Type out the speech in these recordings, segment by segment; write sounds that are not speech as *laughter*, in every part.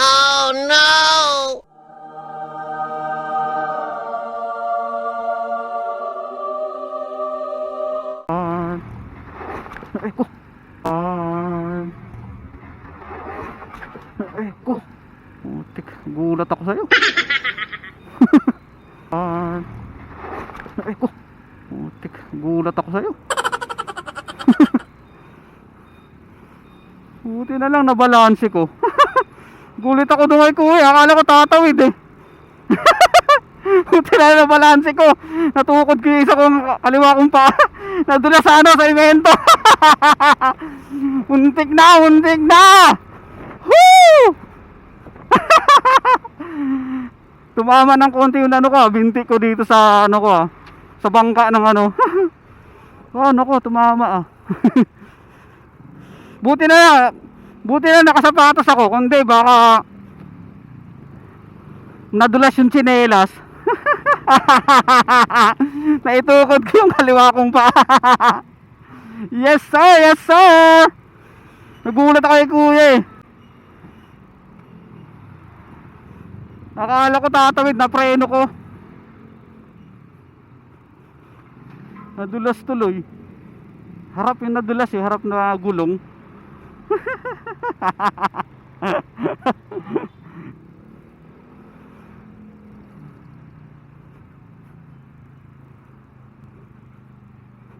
Oh no! Arm. Ay ko. Arm. Ay ko. Putik. Gulat ako sa'yo. Arm. Ay ko. Putik. Gulat ako sa'yo. Buti na lang nabalanse ko. Gulit ako doon kay kuya. Akala ko tatawid eh. *laughs* Buti na lang nabalanse ko. Natukod ko yung isa kong kaliwa kong paa. *laughs* Nadula sa ano, sa imento. *laughs* muntik na, muntik na. Woo! Tumama ng konti yung ano ko, ah, binti ko dito sa ano ko, ah, sa bangka ng ano. oh, ano ko, tumama ah. buti na, buti na nakasapatos ako, kundi baka nadulas yung tsinelas. *laughs* Naitukod ko yung kaliwa kong pa. *laughs* yes sir, yes sir. Nagulat ako kay kuya eh. Akala ko tatawid na preno ko. Nadulas tuloy. Harap yung nadulas eh, harap na gulong. *laughs* *laughs*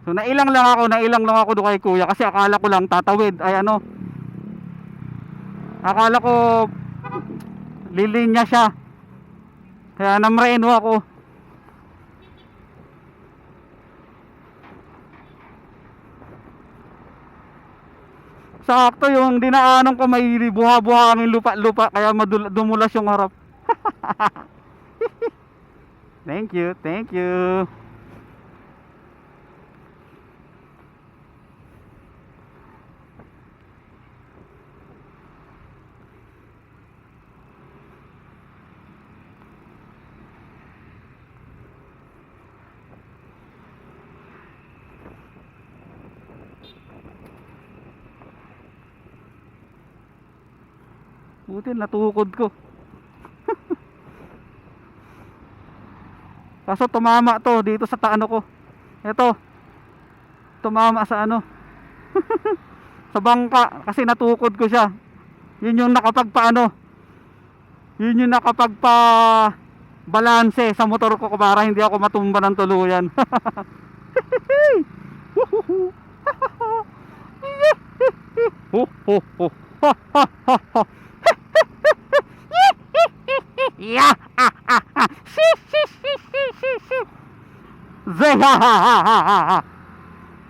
So nailang lang ako, nailang lang ako doon kay kuya kasi akala ko lang tatawid ay ano. Akala ko lilinya siya. Kaya namreno ako. Sakto yung dinaanan ko may buha-buhangin lupa-lupa kaya madul- dumulas yung harap. *laughs* thank you, thank you. Buti natukod ko. *laughs* Kaso tumama to dito sa taano ko. Ito. Tumama sa ano. *laughs* sa bangka kasi natukod ko siya. Yun yung nakapagpaano. Yun yung nakapagpa balanse sa motor ko para hindi ako matumba ng tuluyan. *laughs* Ho ho ho. Ha ha ha ha. *laughs* Yeah. Si si si si si si. Zay ha ha.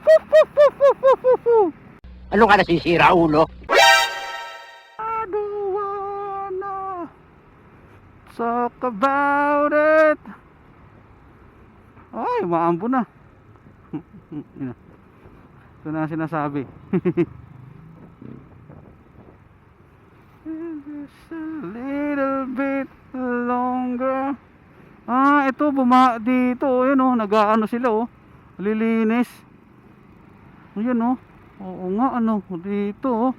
Fu fu fu fu fu fu. Ano ka nasisira, ulo? Talk about it. Ay, maambo na. *laughs* Ito na ang sinasabi. *laughs* Just a little bit longer. Ah, ito buma dito, oh, yun oh, nag-aano sila oh. Lilinis. Ayun oh. Oo nga ano, dito oh.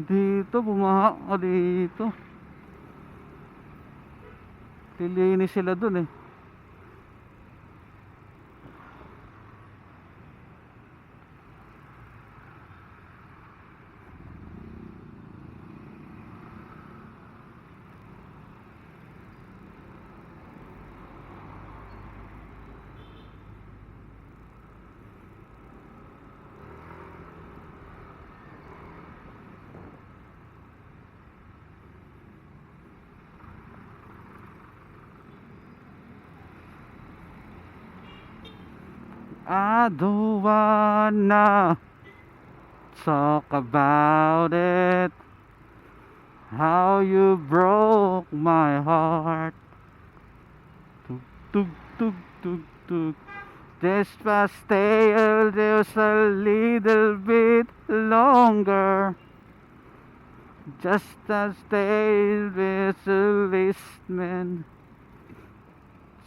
Dito bumaha ah, dito. Lilinis sila dun eh. I don't wanna talk about it. How you broke my heart. Tug tug tug. Just must stay a just a little bit longer. Just to stay with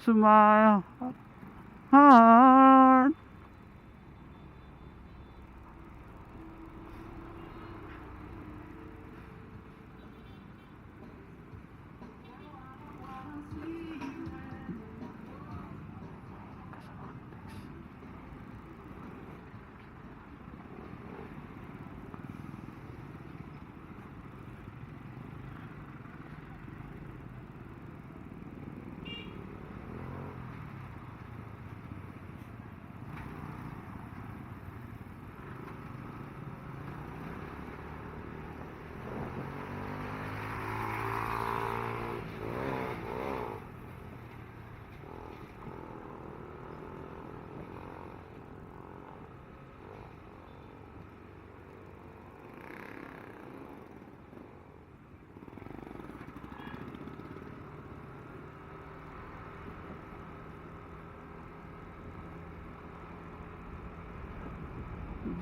to my heart heart.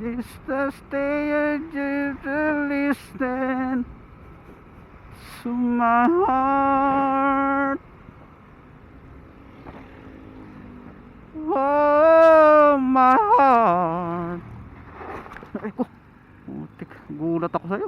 Just to stay and just listen to my heart. Oh, my heart. Ay ko. Gulat ako sa'yo.